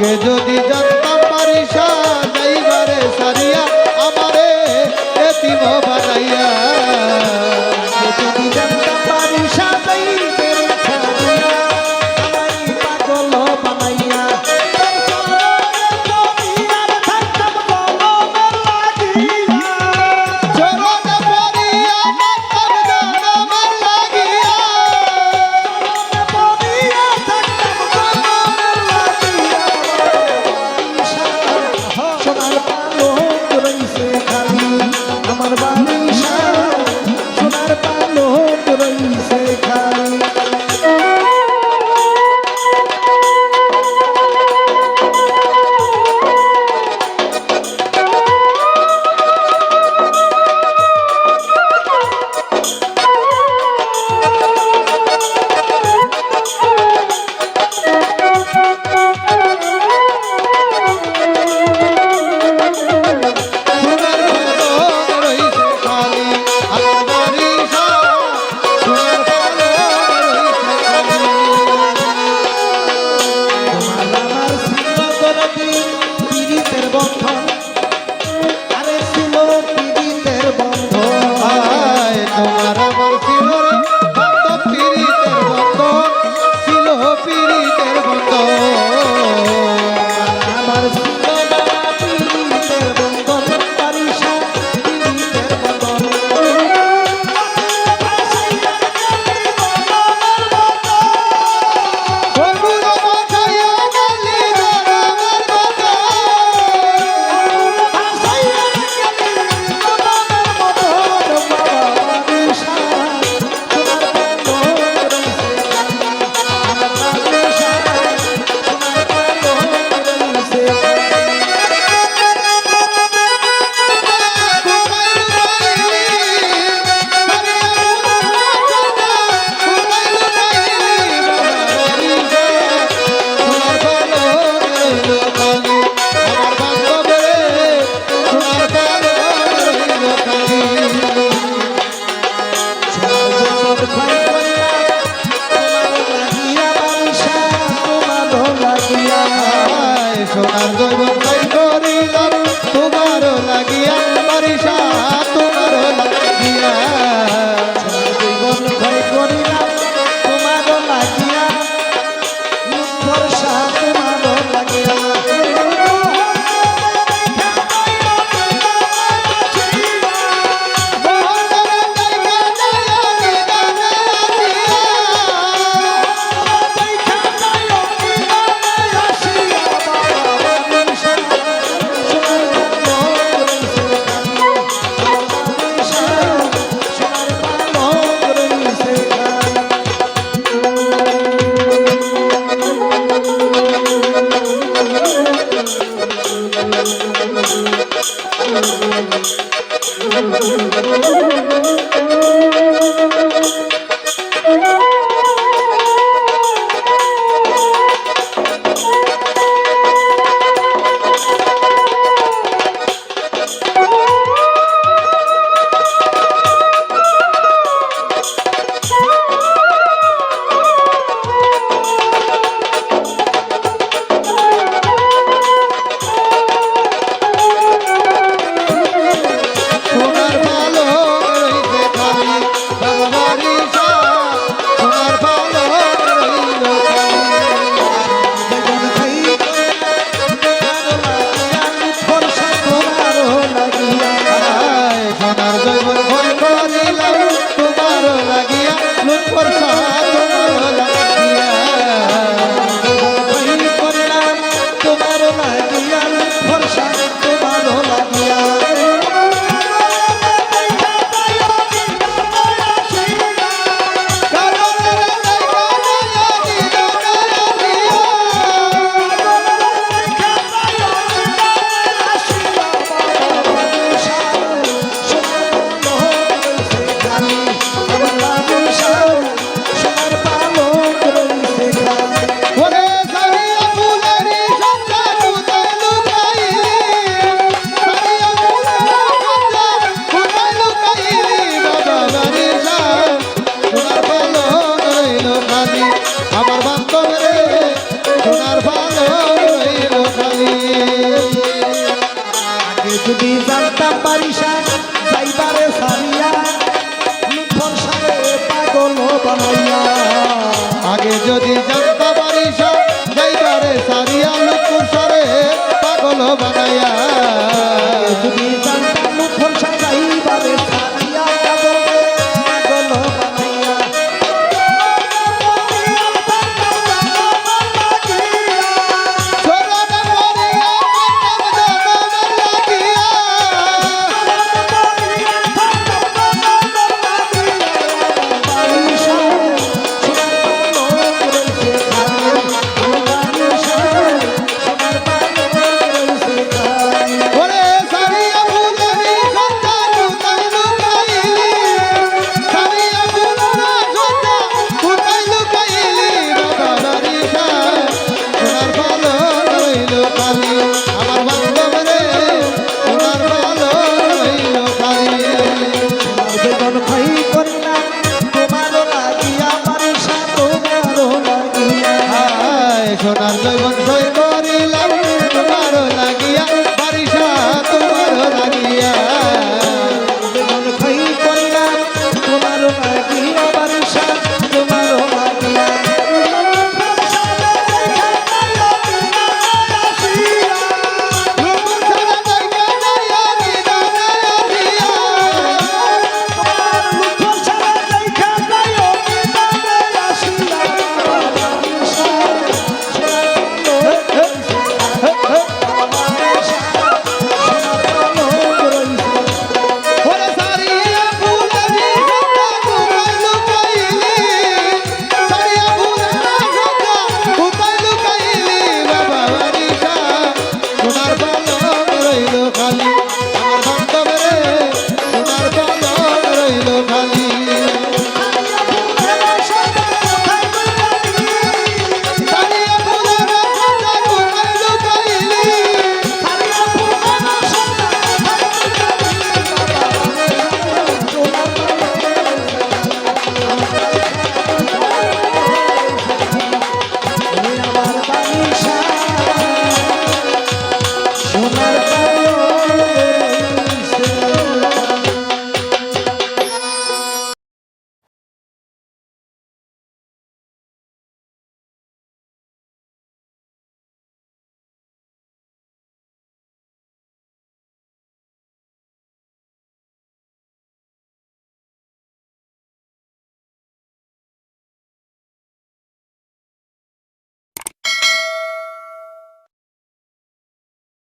আগে যদি জানতাম পারি সাজাইবারে সারিয়া আমারে এতিম বানাইয়া দেখি ওরে যদি জানতাম বারিশায় যাইবারে সোনার জৈবন জৈব